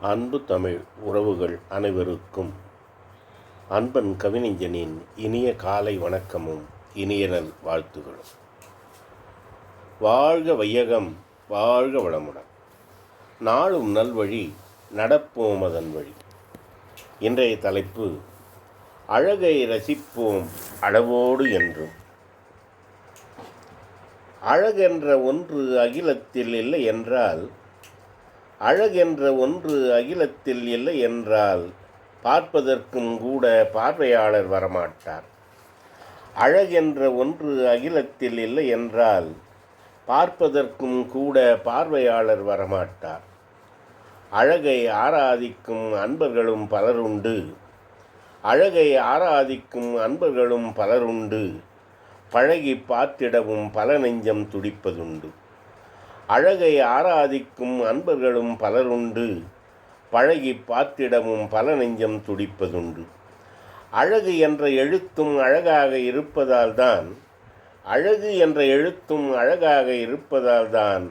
அன்பு தமிழ் உறவுகள் அனைவருக்கும். அன்பன் கவிஞனின் இனிய காலை வணக்கமும் இனிய நல் வாழ்த்துகளும். வாழ்க வையகம் வாழ்க வளமுடன். நாளும் நல்வழி நடப்போம் அதன் வழி. இன்றைய தலைப்பு அழகை ரசிப்போம் அளவோடு என்றும். அழகென்ற ஒன்று அகிலத்தில் இல்லை என்றால் அழகென்ற ஒன்று அகிலத்தில் இல்லை என்றால் பார்ப்பதற்கும் கூட பார்வையாளர் வரமாட்டார். அழகென்ற ஒன்று அகிலத்தில் இல்லை என்றால் பார்ப்பதற்கும் கூட பார்வையாளர் வரமாட்டார். அழகை ஆராதிக்கும் அன்பர்களும் பலருண்டு. அழகை ஆராதிக்கும் அன்பர்களும் பலருண்டு. பழகி பார்த்திடவும் பல நெஞ்சம் துடிப்பதுண்டு. அழகை ஆராதிக்கும் அன்பர்களும் பலருண்டு. பழகி பார்த்திடவும் பல நெஞ்சம் துடிப்பதுண்டு. அழகு என்ற எழுத்தும் அழகாக இருப்பதால்தான் அழகு என்ற எழுத்தும் அழகாக இருப்பதால்தான்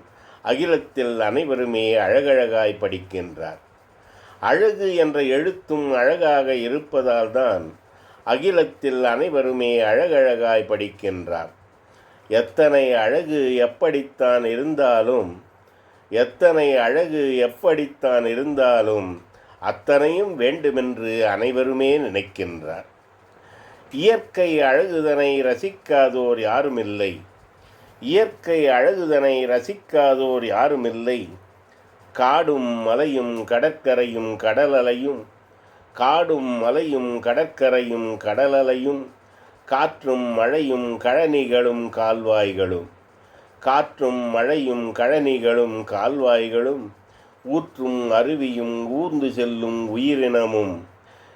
அகிலத்தில் அனைவருமே அழகழகாய் படிக்கின்றார். அழகு என்ற எழுத்தும் அழகாக இருப்பதால்தான் அகிலத்தில் அனைவருமே அழகழகாய் படிக்கின்றார். எத்தனை அழகு எப்படித்தான் இருந்தாலும் எத்தனை அழகு எப்படித்தான் இருந்தாலும் அத்தனையும் வேண்டுமென்று அனைவருமே நினைக்கின்றார். இயற்கை அழகுதனை ரசிக்காதோர் யாருமில்லை. இயற்கை அழகுதனை ரசிக்காதோர் யாருமில்லை. காடும் மலையும் கடற்கரையும் கடலலையும் காடும் மலையும் கடற்கரையும் கடலலையும் காற்றும் மழையும் கழனிகளும் கால்வாய்களும். காற்றும் மழையும் கழனிகளும் கால்வாய்களும். ஊற்றும் அருவியும் ஊர்ந்து செல்லும் உயிரினமும்.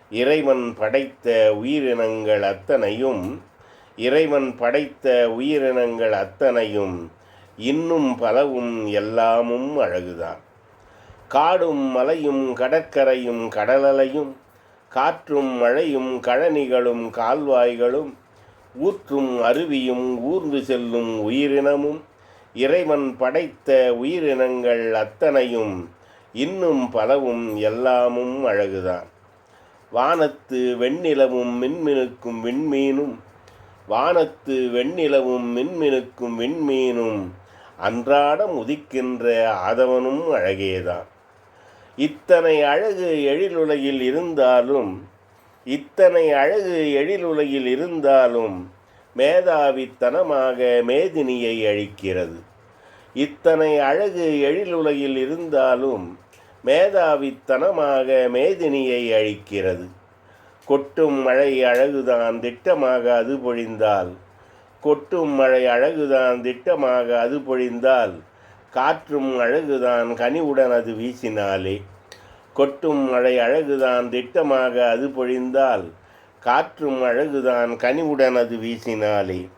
இறைவன் படைத்த உயிரினங்கள் அத்தனையும் இறைவன் படைத்த உயிரினங்கள் அத்தனையும் இன்னும் பலவும் எல்லாமும் அழகுதான். காடும் மலையும் கடற்கரையும் கடலலையும் காற்றும் மழையும் கழனிகளும் கால்வாய்களும் ஊற்றும் அருவியும் ஊர்ந்து செல்லும் உயிரினமும் இறைவன் படைத்த உயிரினங்கள் அத்தனையும் இன்னும் பலவும் எல்லாமும் அழகுதான். வானத்து வெண்ணிலவும் மின்மினுக்கும் விண்மீனும் வானத்து வெண்ணிலவும் மின்மினுக்கும் விண்மீனும் அன்றாடம் உதிக்கின்ற ஆதவனும் அழகேதான். இத்தனை அழகு எழிலுலகில் இருந்தாலும் இத்தனை அழகு எழிலுலகில் இருந்தாலும் மேதாவித்தனமாக மேதினியை அழிக்கிறது. இத்தனை அழகு எழிலுலகில் இருந்தாலும் மேதாவித்தனமாக மேதினியை அழிக்கிறது. கொட்டும் மழை அழகுதான் திட்டமாக அது பொழிந்தால் கொட்டும் மழை அழகுதான் திட்டமாக அது பொழிந்தால் காற்றும் அழகுதான் கனிவுடன் அது வீசினாலே. கொட்டும் மழை அழகுதான் திட்டமாக அது பொழிந்தால். காற்றும் அழகுதான் கனிவுடன் அது வீசினாலே.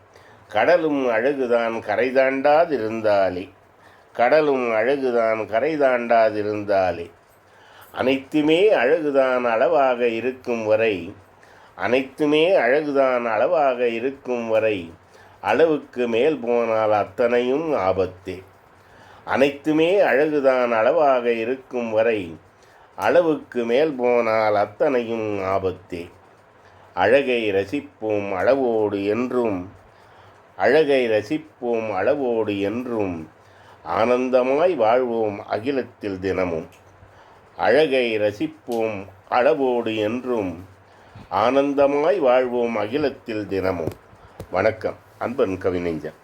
கடலும் அழகுதான் கரை தாண்டாதிருந்தாலே. கடலும் அழகுதான் கரை தாண்டாதிருந்தாலே. அனைத்துமே அழகுதான் அளவாக இருக்கும் வரை. அனைத்துமே அழகுதான் அளவாக இருக்கும் வரை. அளவுக்கு மேல் போனால் அத்தனையும் ஆபத்தே. அனைத்துமே அழகுதான் அளவாக இருக்கும் வரை அளவுக்கு மேல் போனால் அத்தனையும் ஆபத்தே. அழகை ரசிப்போம் அளவோடு என்றும் அழகை ரசிப்போம் அளவோடு என்றும் ஆனந்தமாய் வாழ்வோம் அகிலத்தில் தினமும். அழகை ரசிப்போம் அளவோடு என்றும் ஆனந்தமாய் வாழ்வோம் அகிலத்தில் தினமும். வணக்கம். அன்பன் கவிஞன்